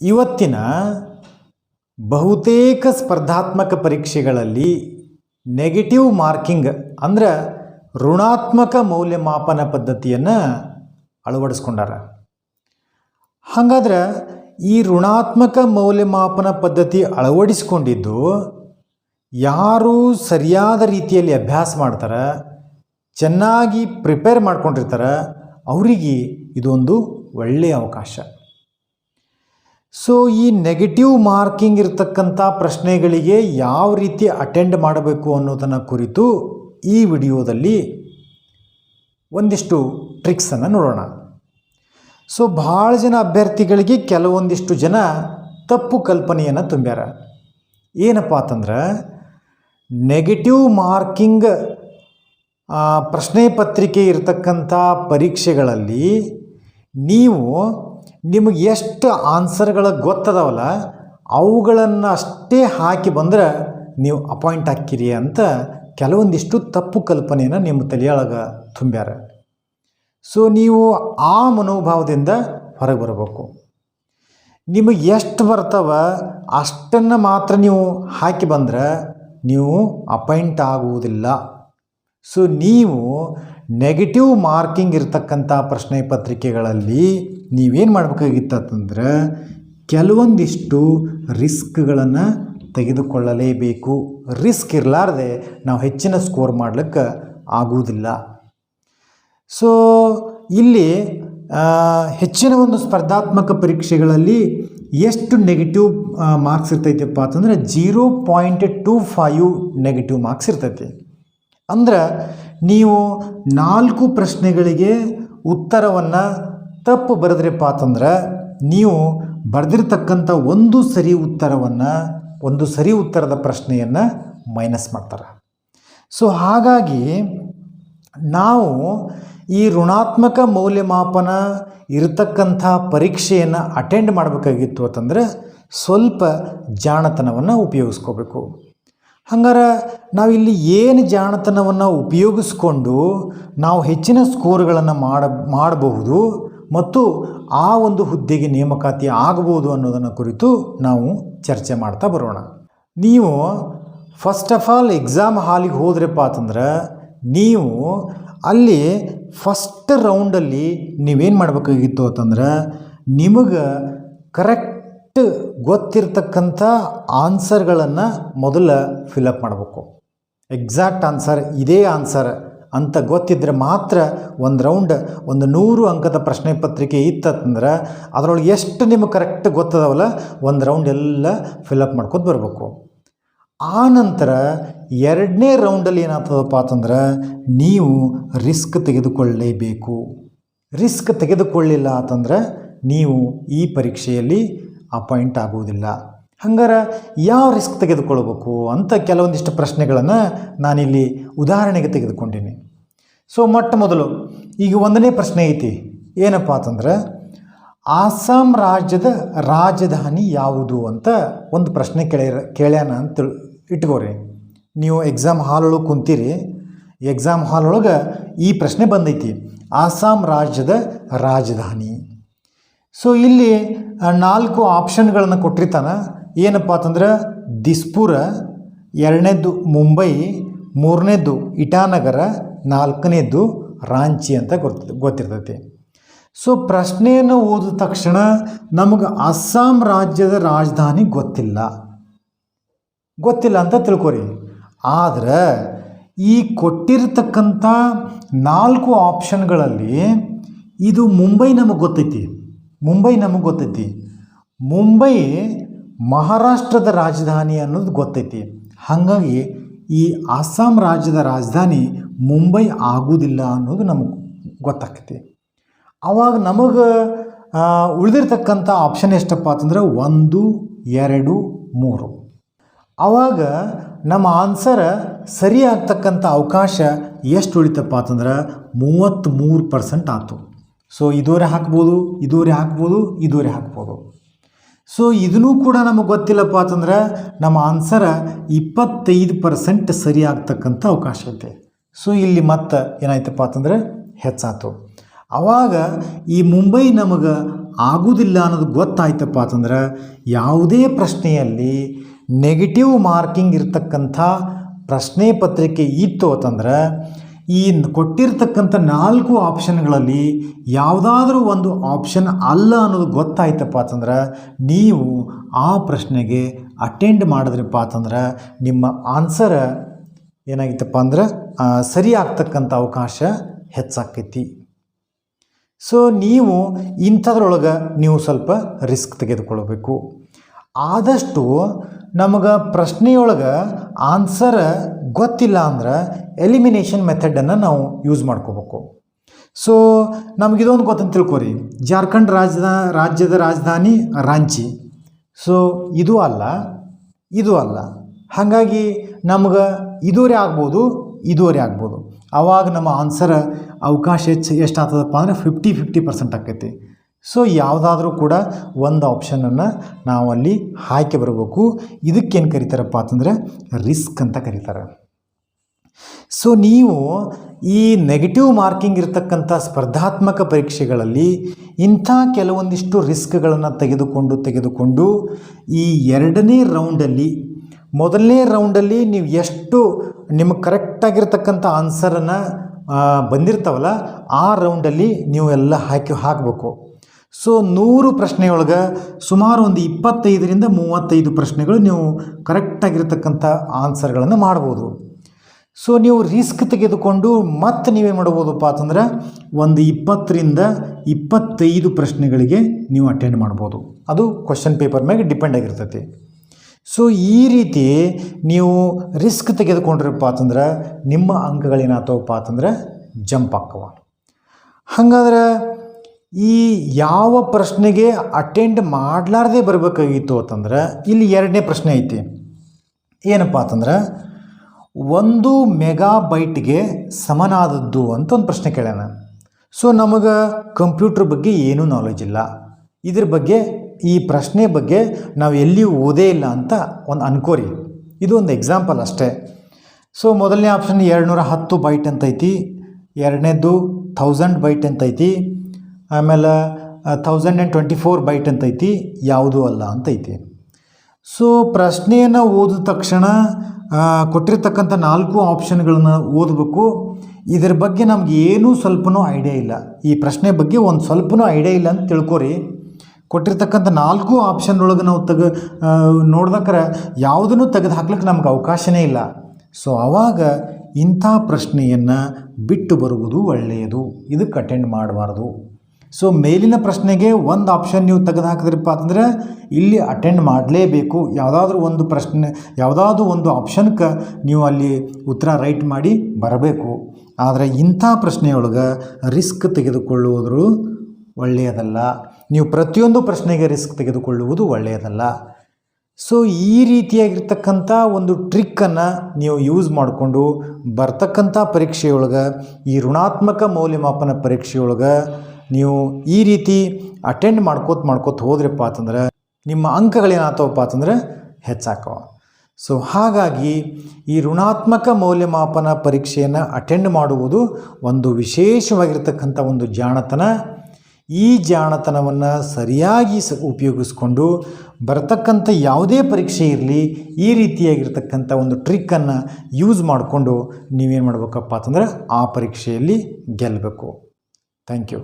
ಇವತ್ತಿನ ಬಹುತೇಕ ಸ್ಪರ್ಧಾತ್ಮಕ ಪರೀಕ್ಷೆಗಳಲ್ಲಿ ನೆಗೆಟಿವ್ ಮಾರ್ಕಿಂಗ್ ಅಂದ್ರೆ ಋಣಾತ್ಮಕ ಮೌಲ್ಯಮಾಪನ ಪದ್ಧತಿಯನ್ನು ಅಳವಡಿಸ್ಕೊಂಡಾರ. ಹಾಗಾದ್ರೆ ಈ ಋಣಾತ್ಮಕ ಮೌಲ್ಯಮಾಪನ ಪದ್ಧತಿ ಅಳವಡಿಸ್ಕೊಂಡಿದ್ದು ಯಾರು ಸರಿಯಾದ ರೀತಿಯಲ್ಲಿ ಅಭ್ಯಾಸ ಮಾಡ್ತಾರೆ, ಚೆನ್ನಾಗಿ ಪ್ರಿಪೇರ್ ಮಾಡ್ಕೊಂಡಿರ್ತಾರೆ, ಅವರಿಗೆ ಇದೊಂದು ಒಳ್ಳೆಯ ಅವಕಾಶ. ಸೊ ಈ ನೆಗೆಟಿವ್ ಮಾರ್ಕಿಂಗ್ ಇರತಕ್ಕಂಥ ಪ್ರಶ್ನೆಗಳಿಗೆ ಯಾವ ರೀತಿ ಅಟೆಂಡ್ ಮಾಡಬೇಕು ಅನ್ನೋದನ್ನು ಕುರಿತು ಈ ವಿಡಿಯೋದಲ್ಲಿ ಒಂದಿಷ್ಟು ಟ್ರಿಕ್ಸನ್ನು ನೋಡೋಣ. ಸೊ ಭಾಳ ಜನ ಅಭ್ಯರ್ಥಿಗಳಿಗೆ ಕೆಲವೊಂದಿಷ್ಟು ಜನ ತಪ್ಪು ಕಲ್ಪನೆಯನ್ನು ತುಂಬ್ಯಾರ. ಏನಪ್ಪ ಅಂತಂದ್ರೆ ನೆಗೆಟಿವ್ ಮಾರ್ಕಿಂಗ್ ಪ್ರಶ್ನೆ ಪತ್ರಿಕೆ ಇರತಕ್ಕಂಥ ಪರೀಕ್ಷೆಗಳಲ್ಲಿ ನೀವು ನಿಮಗೆ ಎಷ್ಟು ಆನ್ಸರ್ಗಳು ಗೊತ್ತದವಲ್ಲ, ಅವುಗಳನ್ನು ಅಷ್ಟೇ ಹಾಕಿ ಬಂದ್ರೆ ನೀವು ಅಪಾಯಿಂಟ್ ಹಾಕಿರಿ ಅಂತ ಕೆಲವೊಂದಿಷ್ಟು ತಪ್ಪು ಕಲ್ಪನೆಯನ್ನು ನಿಮ್ಮ ತಲೆಯೊಳಗೆ ತುಂಬ್ಯಾರ. ಸೊ ನೀವು ಆ ಮನೋಭಾವದಿಂದ ಹೊರಗೆ ಬರಬೇಕು. ನಿಮಗೆ ಎಷ್ಟು ಬರ್ತವ ಅಷ್ಟನ್ನು ಮಾತ್ರ ನೀವು ಹಾಕಿ ಬಂದ್ರೆ ನೀವು ಅಪಾಯಿಂಟ್ ಆಗುವುದಿಲ್ಲ. ಸೊ ನೀವು ನೆಗೆಟಿವ್ ಮಾರ್ಕಿಂಗ್ ಇರತಕ್ಕಂಥ ಪ್ರಶ್ನೆ ಪತ್ರಿಕೆಗಳಲ್ಲಿ ನೀವೇನು ಮಾಡಬೇಕಾಗಿತ್ತಂದ್ರೆ ಕೆಲವೊಂದಿಷ್ಟು ರಿಸ್ಕ್ಗಳನ್ನು ತೆಗೆದುಕೊಳ್ಳಲೇಬೇಕು. ರಿಸ್ಕ್ ಇರಲಾರ್ದೆ ನಾವು ಹೆಚ್ಚಿನ ಸ್ಕೋರ್ ಮಾಡ್ಲಿಕ್ಕೆ ಆಗುವುದಿಲ್ಲ. ಸೊ ಇಲ್ಲಿ ಹೆಚ್ಚಿನ ಒಂದು ಸ್ಪರ್ಧಾತ್ಮಕ ಪರೀಕ್ಷೆಗಳಲ್ಲಿ ಎಷ್ಟು ನೆಗೆಟಿವ್ ಮಾರ್ಕ್ಸ್ ಇರ್ತೈತಪ್ಪ ಅಂತಂದ್ರೆ zero point two five negative marks ಇರ್ತೈತಿ. ಅಂದ್ರೆ ನೀವು ನಾಲ್ಕು ಪ್ರಶ್ನೆಗಳಿಗೆ ಉತ್ತರವನ್ನು ತಪ್ಪು ಬರೆದ್ರಪ್ಪ ಅಂತಂದ್ರೆ ನೀವು ಬರೆದಿರ್ತಕ್ಕಂಥ ಒಂದು ಸರಿ ಉತ್ತರವನ್ನು ಒಂದು ಸರಿ ಉತ್ತರದ ಪ್ರಶ್ನೆಯನ್ನು ಮೈನಸ್ ಮಾಡ್ತಾರೆ. ಸೊ ಹಾಗಾಗಿ ನಾವು ಈ ಋಣಾತ್ಮಕ ಮೌಲ್ಯಮಾಪನ ಇರತಕ್ಕಂಥ ಪರೀಕ್ಷೆಯನ್ನು ಅಟೆಂಡ್ ಮಾಡಬೇಕಾಗಿತ್ತು ಅಂತಂದರೆ ಸ್ವಲ್ಪ ಜಾಣತನವನ್ನು ಉಪಯೋಗಿಸ್ಕೋಬೇಕು. ಹಂಗಾರೆ ನಾವಿಲ್ಲಿ ಏನು ಜಾಣತನವನ್ನು ಉಪಯೋಗಿಸ್ಕೊಂಡು ನಾವು ಹೆಚ್ಚಿನ ಸ್ಕೋರ್ಗಳನ್ನು ಮಾಡ, ಮಾಡಬಹುದು ಮತ್ತು ಆ ಒಂದು ಹುದ್ದೆಗೆ ನೇಮಕಾತಿ ಆಗಬಹುದು ಅನ್ನೋದನ್ನು ಕುರಿತು ನಾವು ಚರ್ಚೆ ಮಾಡ್ತಾ ಬರೋಣ. ನೀವು ಫಸ್ಟ್ ಆಫ್ ಆಲ್ ಎಕ್ಸಾಮ್ ಹಾಲಿಗೆ ಹೋದ್ರಪ್ಪ ಅಂತಂದ್ರೆ ನೀವು ಅಲ್ಲಿ ಫಸ್ಟ್ ರೌಂಡಲ್ಲಿ ನೀವೇನು ಮಾಡಬೇಕಾಗಿತ್ತು ಅಂತಂದ್ರೆ ನಿಮಗೆ ಕರೆಕ್ಟ್ ಗೊತ್ತಿರ್ತಕ್ಕಂಥ ಆನ್ಸರ್ಗಳನ್ನು ಮೊದಲ ಫಿಲಪ್ ಮಾಡಬೇಕು. ಎಕ್ಸಾಕ್ಟ್ ಆನ್ಸರ್ ಇದೇ ಆನ್ಸರ್ ಅಂತ ಗೊತ್ತಿದ್ದರೆ ಮಾತ್ರ ಒಂದು ರೌಂಡ್ ಒಂದು ನೂರು ಅಂಕದ ಪ್ರಶ್ನೆ ಪತ್ರಿಕೆ ಇತ್ತಂದ್ರೆ ಅದರೊಳಗೆ ಎಷ್ಟು ನಿಮಗೆ ಕರೆಕ್ಟ್ ಗೊತ್ತದವಲ್ಲ ಒಂದು ರೌಂಡ್ ಎಲ್ಲ ಫಿಲಪ್ ಮಾಡ್ಕೊತ ಬರಬೇಕು. ಆ ನಂತರ ಎರಡನೇ ರೌಂಡಲ್ಲಿ ಏನಾಗ್ತದಪ್ಪ ಅಂತಂದ್ರೆ ನೀವು ರಿಸ್ಕ್ ತೆಗೆದುಕೊಳ್ಳಲೇಬೇಕು ರಿಸ್ಕ್ ತೆಗೆದುಕೊಳ್ಳಿಲ್ಲ ಅಂತಂದ್ರೆ ನೀವು ಈ ಪರೀಕ್ಷೆಯಲ್ಲಿ ಅಪಾಯಿಂಟ್ ಆಗುವುದಿಲ್ಲ. ಹಂಗಾರೆ ಯಾವ ರಿಸ್ಕ್ ತೆಗೆದುಕೊಳ್ಬೇಕು ಅಂತ ಕೆಲವೊಂದಿಷ್ಟು ಪ್ರಶ್ನೆಗಳನ್ನು ನಾನಿಲ್ಲಿ ಉದಾಹರಣೆಗೆ ತೆಗೆದುಕೊಂಡೀನಿ. ಸೊ ಮೊಟ್ಟ ಮೊದಲು ಈಗ ಒಂದನೇ ಪ್ರಶ್ನೆ ಐತಿ. ಏನಪ್ಪ ಅಂತಂದ್ರೆ, ಆಸಾಂ ರಾಜ್ಯದ ರಾಜಧಾನಿ ಯಾವುದು ಅಂತ ಒಂದು ಪ್ರಶ್ನೆ ಕೇಳ್ಯಾರ ಕೇಳ್ಯಾನ ಅಂತ ತಿಳ್- ಇಟ್ಕೋರಿ. ನೀವು ಎಕ್ಸಾಮ್ ಹಾಲ್ ಒಳಗೆ ಕುಂತೀರಿ. ಎಕ್ಸಾಮ್ ಹಾಲ್ ಒಳಗೆ ಈ ಪ್ರಶ್ನೆ ಬಂದೈತಿ. ಆಸಾಂ ರಾಜ್ಯದ ರಾಜಧಾನಿ. ಸೊ ಇಲ್ಲಿ ನಾಲ್ಕು ಆಪ್ಷನ್ಗಳನ್ನು ಕೊಟ್ಟಿರ್ತಾನೆ. ಏನಪ್ಪ ಅಂತಂದ್ರೆ, ದಿಸ್ಪುರ, ಎರಡನೇದ್ದು ಮುಂಬೈ, ಮೂರನೇದ್ದು ಇಟಾನಗರ, ನಾಲ್ಕನೇದ್ದು ರಾಂಚಿ ಅಂತ ಗೊತ್ತ ಗೊತ್ತಿರ್ತೈತಿ. ಸೊ ಪ್ರಶ್ನೆಯನ್ನು ಓದಿದ ತಕ್ಷಣ ನಮಗೆ ಅಸ್ಸಾಂ ರಾಜ್ಯದ ರಾಜಧಾನಿ ಗೊತ್ತಿಲ್ಲ. ಗೊತ್ತಿಲ್ಲ ಅಂತ ತಿಳ್ಕೊರಿ. ಆದ್ರೆ, ಈ ಕೊಟ್ಟಿರತಕ್ಕಂಥ ನಾಲ್ಕು ಆಪ್ಷನ್ಗಳಲ್ಲಿ ಇದು ಮುಂಬೈ ನಮಗೆ ಗೊತ್ತೈತಿ. ಮುಂಬೈ ನಮಗೆ ಗೊತ್ತೈತಿ. ಮುಂಬೈ ಮಹಾರಾಷ್ಟ್ರದ ರಾಜಧಾನಿ ಅನ್ನೋದು ಗೊತ್ತೈತಿ. ಹಾಗಾಗಿ ಈ ಅಸ್ಸಾಂ ರಾಜ್ಯದ ರಾಜಧಾನಿ ಮುಂಬೈ ಆಗುವುದಿಲ್ಲ ಅನ್ನೋದು ನಮಗೆ ಗೊತ್ತಾಗ್ತೈತಿ ಆವಾಗ ನಮಗೆ ಉಳಿದಿರ್ತಕ್ಕಂಥ ಆಪ್ಷನ್ ಎಷ್ಟಪ್ಪ ಅಂತಂದ್ರೆ ಒಂದು, ಎರಡು, ಮೂರು. ಆವಾಗ ನಮ್ಮ ಆನ್ಸರ್ ಸರಿ ಆಗ್ತಕ್ಕಂಥ ಅವಕಾಶ ಎಷ್ಟು ಉಳಿತಪ್ಪ ಅಂತಂದ್ರೆ ಮೂವತ್ತ್ಮೂರು ಪರ್ಸೆಂಟ್ ಆಯ್ತು ಸೊ ಇದೂರೆ ಹಾಕ್ಬೋದು ಇದೂರೆ ಹಾಕ್ಬೋದು ಇದೂರೆ ಹಾಕ್ಬೋದು. ಸೊ ಇದನ್ನೂ ಕೂಡ ನಮಗೆ ಗೊತ್ತಿಲ್ಲಪ್ಪ ಅಂತಂದ್ರೆ ನಮ್ಮ ಆನ್ಸರ ಇಪ್ಪತ್ತೈದು ಪರ್ಸೆಂಟ್ ಸರಿ ಆಗ್ತಕ್ಕಂಥ ಅವಕಾಶ ಐತೆ. ಸೊ ಇಲ್ಲಿ ಮತ್ತೆ ಏನಾಯ್ತಪ್ಪ ಅಂತಂದ್ರೆ ಹೆಚ್ಚಾತು. ಆವಾಗ ಈ ಮುಂಬೈ ನಮಗೆ ಆಗುವುದಿಲ್ಲ ಅನ್ನೋದು ಗೊತ್ತಾಯ್ತಪ್ಪ ಅಂತಂದ್ರೆ ಯಾವುದೇ ಪ್ರಶ್ನೆಯಲ್ಲಿ ನೆಗೆಟಿವ್ ಮಾರ್ಕಿಂಗ್ ಇರ್ತಕ್ಕಂಥ ಪ್ರಶ್ನೆ ಪತ್ರಿಕೆ ಇತ್ತು ಅಂತಂದ್ರೆ ಈ ಕೊಟ್ಟಿರ್ತಕ್ಕಂಥ ನಾಲ್ಕು ಆಪ್ಷನ್ಗಳಲ್ಲಿ ಯಾವುದಾದ್ರೂ ಒಂದು ಆಪ್ಷನ್ ಅಲ್ಲ ಅನ್ನೋದು ಗೊತ್ತಾಯ್ತಪ್ಪ ಅಂತಂದ್ರೆ ನೀವು ಆ ಪ್ರಶ್ನೆಗೆ ಅಟೆಂಡ್ ಮಾಡಿದ್ರಪ್ಪ ಅಂತಂದ್ರೆ ನಿಮ್ಮ ಆನ್ಸರ್ ಏನಾಗಿತ್ತಪ್ಪ ಅಂದ್ರೆ ಸರಿ ಆಗ್ತಕ್ಕಂಥ ಅವಕಾಶ ಹೆಚ್ಚಾಕೈತಿ ಸೊ ನೀವು ಇಂಥದ್ರೊಳಗೆ ನೀವು ಸ್ವಲ್ಪ ರಿಸ್ಕ್ ತೆಗೆದುಕೊಳ್ಬೇಕು. ಆದಷ್ಟು ನಮಗೆ ಪ್ರಶ್ನೆಯೊಳಗೆ ಆನ್ಸರ್ ಗೊತ್ತಿಲ್ಲ ಅಂದ್ರೆ ಎಲಿಮಿನೇಷನ್ ಮೆಥಡನ್ನು ನಾವು ಯೂಸ್ ಮಾಡ್ಕೋಬೇಕು. ಸೊ ನಮಗಿದೊಂದು ಗೊತ್ತಂತ ತಿಳ್ಕೊರಿ. ಜಾರ್ಖಂಡ್ ರಾಜದ ರಾಜ್ಯದ ರಾಜಧಾನಿ ರಾಂಚಿ. ಸೊ ಇದು ಅಲ್ಲ ಇದು ಅಲ್ಲ. ಹಾಗಾಗಿ ನಮ್ಗೆ ಇದುವರೆ ಆಗ್ಬೋದು ಇದುವರೆ ಆಗ್ಬೋದು. ಆವಾಗ ನಮ್ಮ ಆನ್ಸರ್ ಅವಕಾಶ ಹೆಚ್ಚು ಎಷ್ಟು ಆಗ್ತದಪ್ಪ ಅಂದರೆ ಫಿಫ್ಟಿ ಫಿಫ್ಟಿ ಪರ್ಸೆಂಟ್ ಆಕೈತಿ. ಸೊ ಯಾವುದಾದ್ರೂ ಕೂಡ ಒಂದು ಆಪ್ಷನನ್ನು ನಾವು ಅಲ್ಲಿ ಹಾಕಿ ಬರಬೇಕು. ಇದಕ್ಕೇನು ಕರೀತಾರಪ್ಪ ಅಂತಂದರೆ ರಿಸ್ಕ್ ಅಂತ ಕರೀತಾರೆ. ಸೊ ನೀವು ಈ ನೆಗೆಟಿವ್ ಮಾರ್ಕಿಂಗ್ ಇರತಕ್ಕಂಥ ಸ್ಪರ್ಧಾತ್ಮಕ ಪರೀಕ್ಷೆಗಳಲ್ಲಿ ಇಂಥ ಕೆಲವೊಂದಿಷ್ಟು ರಿಸ್ಕ್ಗಳನ್ನು ತೆಗೆದುಕೊಂಡು ತೆಗೆದುಕೊಂಡು ಈ ಎರಡನೇ ರೌಂಡಲ್ಲಿ ಮೊದಲನೇ ರೌಂಡಲ್ಲಿ ನೀವು ಎಷ್ಟು ನಿಮಗೆ ಕರೆಕ್ಟಾಗಿರ್ತಕ್ಕಂಥ ಆನ್ಸರನ್ನು ಬಂದಿರ್ತಾವಲ್ಲ, ಆ ರೌಂಡಲ್ಲಿ ನೀವು ಎಲ್ಲ ಹಾಕಿ, ಹಾಕಬೇಕು. ಸೊ ನೂರು ಪ್ರಶ್ನೆಯೊಳಗೆ ಸುಮಾರು ಒಂದು ಇಪ್ಪತ್ತೈದರಿಂದ ಮೂವತ್ತೈದು ಪ್ರಶ್ನೆಗಳು ನೀವು ಕರೆಕ್ಟಾಗಿರ್ತಕ್ಕಂಥ ಆನ್ಸರ್ಗಳನ್ನು ಮಾಡ್ಬೋದು. ಸೊ ನೀವು ರಿಸ್ಕ್ ತೆಗೆದುಕೊಂಡು ಮತ್ತೆ ನೀವೇನು ಮಾಡ್ಬೋದಪ್ಪ ಅಂತಂದ್ರೆ ಒಂದು ಇಪ್ಪತ್ತರಿಂದ ಇಪ್ಪತ್ತೈದು ಪ್ರಶ್ನೆಗಳಿಗೆ ನೀವು ಅಟೆಂಡ್ ಮಾಡ್ಬೋದು. ಅದು ಕ್ವಶನ್ ಪೇಪರ್ ಮ್ಯಾಗೆ ಡಿಪೆಂಡ್ ಆಗಿರ್ತೈತಿ. ಸೊ ಈ ರೀತಿ ನೀವು ರಿಸ್ಕ್ ತೆಗೆದುಕೊಂಡ್ರಪ್ಪ ಅಂತಂದ್ರೆ ನಿಮ್ಮ ಅಂಕಗಳೇನಾಗ್ತಾವಪ್ಪ ಅಂತಂದ್ರೆ ಜಂಪ್ ಆಕ್ಕವ ಹಾಗಾದ್ರೆ ಈ ಯಾವ ಪ್ರಶ್ನೆಗೆ ಅಟೆಂಡ್ ಮಾಡಲಾರ್ದೆ ಬರಬೇಕಾಗಿತ್ತು ಅಂತಂದ್ರೆ ಇಲ್ಲಿ ಎರಡನೇ ಪ್ರಶ್ನೆ ಐತಿ. ಏನಪ್ಪ ಅಂತಂದ್ರೆ ಒಂದು ಮೆಗಾ ಬೈಟ್ಗೆ ಸಮನಾದದ್ದು ಅಂತ ಒಂದು ಪ್ರಶ್ನೆ ಕೇಳ್ಯಾನ ಸೊ, ನಮಗೆ ಕಂಪ್ಯೂಟ್ರ್ ಬಗ್ಗೆ ಏನೂ ನಾಲೆಜ್ ಇಲ್ಲ. ಇದ್ರ ಬಗ್ಗೆ, ಈ ಪ್ರಶ್ನೆ ಬಗ್ಗೆ ನಾವು ಎಲ್ಲಿಯೂ ಓದೇ ಇಲ್ಲ ಅಂತ ಒಂದು ಅನ್ಕೋರಿ. ಇದು ಒಂದು ಎಕ್ಸಾಂಪಲ್ ಅಷ್ಟೇ. ಸೊ, ಮೊದಲನೇ ಆಪ್ಷನ್ ಎರಡುನೂರ ಹತ್ತು ಬೈಟ್ ಅಂತ ಐತಿ ಎರಡನೇದು ಥೌಸಂಡ್ ಬೈಟ್ ಅಂತ ಐತಿ ಆಮೇಲೆ thousand and twenty four byte ಅಂತ ಐತಿ ಯಾವುದೂ ಅಲ್ಲ ಅಂತ ಐತಿ ಸೊ ಪ್ರಶ್ನೆಯನ್ನು ಓದಿದ ತಕ್ಷಣ ಕೊಟ್ಟಿರ್ತಕ್ಕಂಥ ನಾಲ್ಕು ಆಪ್ಷನ್ಗಳನ್ನು ಓದಬೇಕು. ಇದರ ಬಗ್ಗೆ ನಮ್ಗೆ ಏನೂ ಸ್ವಲ್ಪನೂ ಐಡಿಯಾ ಇಲ್ಲ. ಈ ಪ್ರಶ್ನೆ ಬಗ್ಗೆ ಒಂದು ಸ್ವಲ್ಪನೂ ಐಡಿಯಾ ಇಲ್ಲ ಅಂತ ತಿಳ್ಕೊರಿ. ಕೊಟ್ಟಿರ್ತಕ್ಕಂಥ ನಾಲ್ಕು ಆಪ್ಷನ್ ಒಳಗೆ ನಾವು ತೆಗೆ ನೋಡ್ದಕ್ರೆ ಯಾವುದನ್ನು ತೆಗೆದು ಹಾಕ್ಲಿಕ್ಕೆ ನಮ್ಗೆ ಅವಕಾಶನೇ ಇಲ್ಲ. ಸೊ ಆವಾಗ ಇಂಥ ಪ್ರಶ್ನೆಯನ್ನು ಬಿಟ್ಟು ಬರುವುದು ಒಳ್ಳೆಯದು. ಇದಕ್ಕೆ ಅಟೆಂಡ್ ಮಾಡಬಾರ್ದು. ಸೊ ಮೇಲಿನ ಪ್ರಶ್ನೆಗೆ ಒಂದು ಆಪ್ಷನ್ ನೀವು ತೆಗೆದು ಹಾಕಿದ್ರಪ್ಪ ಅಂತಂದ್ರೆ, ಇಲ್ಲಿ ಅಟೆಂಡ್ ಮಾಡಲೇಬೇಕು. ಯಾವುದಾದ್ರೂ ಒಂದು ಪ್ರಶ್ನೆ, ಯಾವುದಾದ್ರೂ ಒಂದು ಆಪ್ಷನ್ಗೆ ನೀವು ಅಲ್ಲಿ ಉತ್ತರ ರೈಟ್ ಮಾಡಿ ಬರಬೇಕು. ಆದರೆ ಇಂಥ ಪ್ರಶ್ನೆಯೊಳಗೆ ರಿಸ್ಕ್ ತೆಗೆದುಕೊಳ್ಳುವುದು ಒಳ್ಳೆಯದಲ್ಲ. ನೀವು ಪ್ರತಿಯೊಂದು ಪ್ರಶ್ನೆಗೆ ರಿಸ್ಕ್ ತೆಗೆದುಕೊಳ್ಳುವುದು ಒಳ್ಳೆಯದಲ್ಲ. ಸೊ ಈ ರೀತಿಯಾಗಿರ್ತಕ್ಕಂಥ ಒಂದು ಟ್ರಿಕ್ಕನ್ನು ನೀವು ಯೂಸ್ ಮಾಡಿಕೊಂಡು ಬರ್ತಕ್ಕಂಥ ಪರೀಕ್ಷೆಯೊಳಗೆ, ಈ ಋಣಾತ್ಮಕ ಮೌಲ್ಯಮಾಪನ ಪರೀಕ್ಷೆಯೊಳಗೆ ನೀವು ಈ ರೀತಿ ಅಟೆಂಡ್ ಮಾಡ್ಕೋತ ಮಾಡ್ಕೋತ ಹೋದ್ರಪ್ಪ ಅಂತಂದ್ರೆ, ನಿಮ್ಮ ಅಂಕಗಳೇನಾಗ್ತವಪ್ಪ ಅಂತಂದ್ರೆ ಹೆಚ್ಚಾಕವ ಸೊ ಹಾಗಾಗಿ ಈ ಋಣಾತ್ಮಕ ಮೌಲ್ಯಮಾಪನ ಪರೀಕ್ಷೆಯನ್ನು ಅಟೆಂಡ್ ಮಾಡುವುದು ಒಂದು ವಿಶೇಷವಾಗಿರ್ತಕ್ಕಂಥ ಒಂದು ಜಾಣತನ. ಈ ಜಾಣತನವನ್ನು ಸರಿಯಾಗಿ ಸ ಉಪಯೋಗಿಸ್ಕೊಂಡು ಬರತಕ್ಕಂಥ ಯಾವುದೇ ಪರೀಕ್ಷೆ ಇರಲಿ, ಈ ರೀತಿಯಾಗಿರ್ತಕ್ಕಂಥ ಒಂದು ಟ್ರಿಕ್ಕನ್ನು ಯೂಸ್ ಮಾಡಿಕೊಂಡು ನೀವೇನು ಮಾಡಬೇಕಪ್ಪ ಅಂತಂದ್ರೆ ಆ ಪರೀಕ್ಷೆಯಲ್ಲಿ ಗೆಲ್ಲಬೇಕು ಥ್ಯಾಂಕ್ ಯು